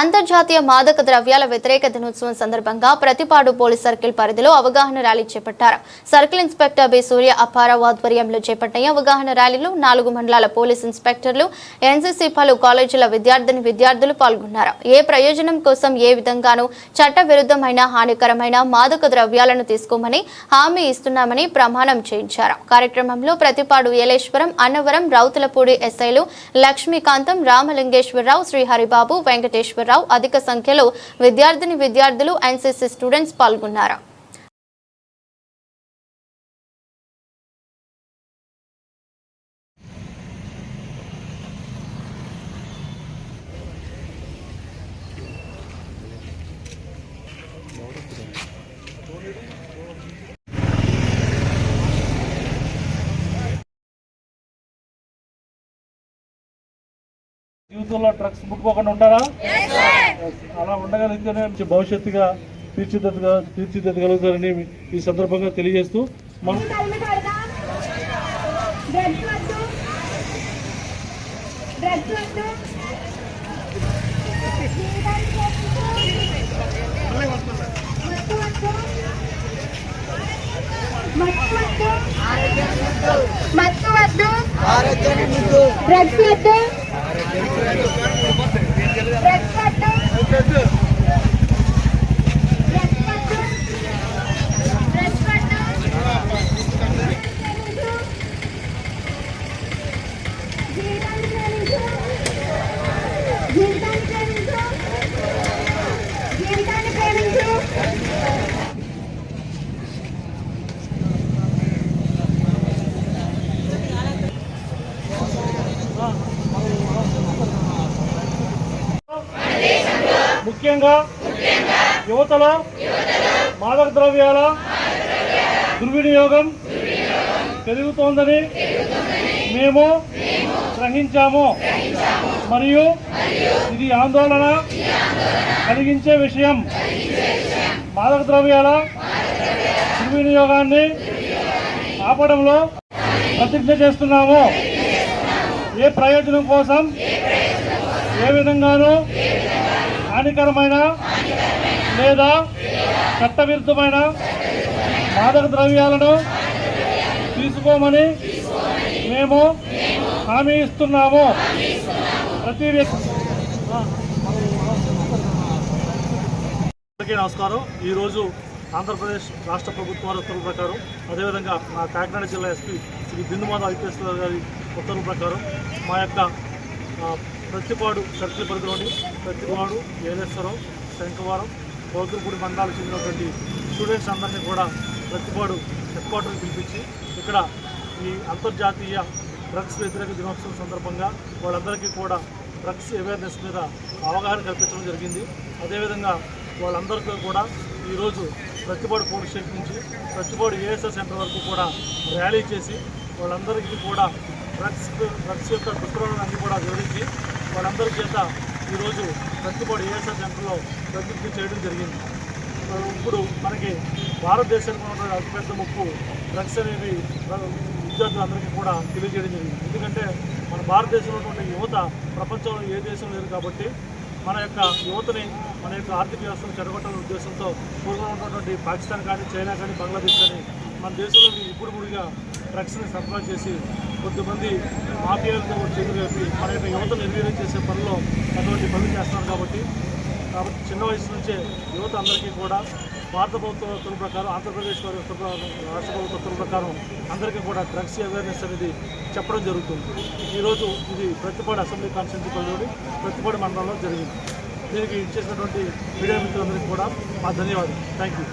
అంతర్జాతీయ మాదక ద్రవ్యాల వ్యతిరేక దినోత్సవం సందర్భంగా ప్రతిపాడు పోలీస్ సర్కిల్ పరిధిలో అవగాహన ర్యాలీ చేపట్టారు. Circle inspector B. Surya Apparao ఆధ్వర్యంలో చేపట్టిన అవగాహన ర్యాలీలో నాలుగు మండలాల పోలీస్ ఇన్స్పెక్టర్లు ఎన్సీసీ పలు కాలేజీల విద్యార్థిని విద్యార్థులు పాల్గొన్నారు. ఏ ప్రయోజనం కోసం ఏ విధంగానూ చట్ట విరుద్ధమైన హానికరమైన మాదక ద్రవ్యాలను తీసుకోమని హామీ ఇస్తున్నామని ప్రమాణం చేయించారు. కార్యక్రమంలో ప్రతిపాడు ఏలేశ్వరం అన్నవరం రౌతులపూడి ఎస్ఐలు లక్ష్మీకాంతం రామలింగేశ్వరరావు శ్రీహరిబాబు నాగేశ్వరరావు అధిక సంఖ్యలో విద్యార్థిని విద్యార్థులు ఎన్సీసీ స్టూడెంట్స్ పాల్గొన్నారు. జీవితంలో డ్రగ్స్ ముట్టుకోకుండా ఉంటారా? Yes. అలా ఉండగలిగితేనే మంచి భవిష్యత్తుగా తీర్చిదిద్దగా తీర్చిదిద్దగలుగుతారని ఈ సందర్భంగా తెలియజేస్తూ మనం మత్తు వద్దు. డ్రగ్స్ వద్దు. ¡Vamos! ముఖ్యంగా యువతలో మాదక ద్రవ్యాల దుర్వినియోగం పెరుగుతోందని మేము గ్రహించాము. మరియు ఇది ఆందోళన కలిగించే విషయం. మాదక ద్రవ్యాల దుర్వినియోగాన్ని ఆపడంలో ప్రతిజ్ఞ చేస్తున్నాము. ఏ ప్రయోజనం కోసం ఏ విధంగానూ హానికరమైన లేదా చట్టవిరుద్ధమైన మాదక ద్రవ్యాలను తీసుకోమని మేము హామీ ఇస్తున్నాము. ప్రతి వ్యక్తి అందరికీ నమస్కారం. ఈరోజు ఆంధ్రప్రదేశ్ రాష్ట్ర ప్రభుత్వాల వారి ఉత్తర్వుల ప్రకారం అదేవిధంగా మా కాకినాడ జిల్లా ఎస్పీ శ్రీ బిందుమాధ ఐపీఎస్ గారి ఉత్తర్వుల ప్రకారం మా యొక్క ప్రతిపాడు సర్కిల్ పరిధిలోని ప్రతిపాడు ఏలేశ్వరం శంఖవరం కోతులపూడి మండలాలకు చెందినటువంటి స్టూడెంట్స్ అందరినీ కూడా ప్రతిపాడు హెడ్ క్వార్టర్కి పిలిపించి ఇక్కడ ఈ అంతర్జాతీయ డ్రగ్స్ వ్యతిరేక దినోత్సవం సందర్భంగా వాళ్ళందరికీ కూడా డ్రగ్స్ అవేర్నెస్ మీద అవగాహన కల్పించడం జరిగింది. అదేవిధంగా వాళ్ళందరికీ కూడా ఈరోజు ప్రతిపాడు పోలీస్ స్టేషన్ నుంచి ప్రతిపాడు ఏఎస్ఆర్ సెంటర్ వరకు కూడా ర్యాలీ చేసి వాళ్ళందరికీ కూడా డ్రగ్స్ డ్రగ్స్ యొక్క దుష్ప్రభావాన్ని అన్ని కూడా వివరించి వారందరి చేత ఈరోజు ప్రతిపాడు ఏఎస్ఆర్ సెంటర్లో ప్రతిజ్ఞ చేయడం జరిగింది. ఇప్పుడు మనకి భారతదేశానికి ఉన్నటువంటి అతిపెద్ద ముప్పు డ్రగ్స్ అనేవి విద్యార్థులందరికీ కూడా తెలియజేయడం జరిగింది. ఎందుకంటే మన భారతదేశంలో ఉన్నటువంటి యువత ప్రపంచంలో ఏ దేశం లేదు కాబట్టి మన యొక్క యువతని మన యొక్క ఆర్థిక వ్యవస్థను చెడగొట్టాలనే ఉద్దేశంతో పూర్వం ఉన్నటువంటి పాకిస్తాన్ కానీ చైనా కానీ బంగ్లాదేశ్ కానీ మన దేశంలో ఇప్పుడు ముడిగా డ్రగ్స్ని సరఫరా చేసి కొద్దిమంది మాఫియాలతో చేతులు కలిపి మన యొక్క యువతను నిర్వీర్యం చేసే పనిలో అటువంటి పనులు చేస్తున్నారు కాబట్టి కాబట్టి చిన్న వయసు నుంచే యువత అందరికీ కూడా భారత ప్రభుత్వం ఉత్తర్వుల ప్రకారం ఆంధ్రప్రదేశ్ వారి ఉత్తర్వుల రాష్ట్ర ప్రభుత్వ ఉత్తర్వుల ప్రకారం అందరికీ కూడా డ్రగ్స్ అవేర్నెస్ అనేది చెప్పడం జరుగుతుంది. ఈరోజు ఇది ప్రతిపాడు అసెంబ్లీ కాన్స్టిట్యూన్సీ ప్రతిపాడు మండలంలో జరిగింది. దీనికి ఇచ్చేసినటువంటి మీడియా మిత్రులందరికీ కూడా మా ధన్యవాదాలు. Thank you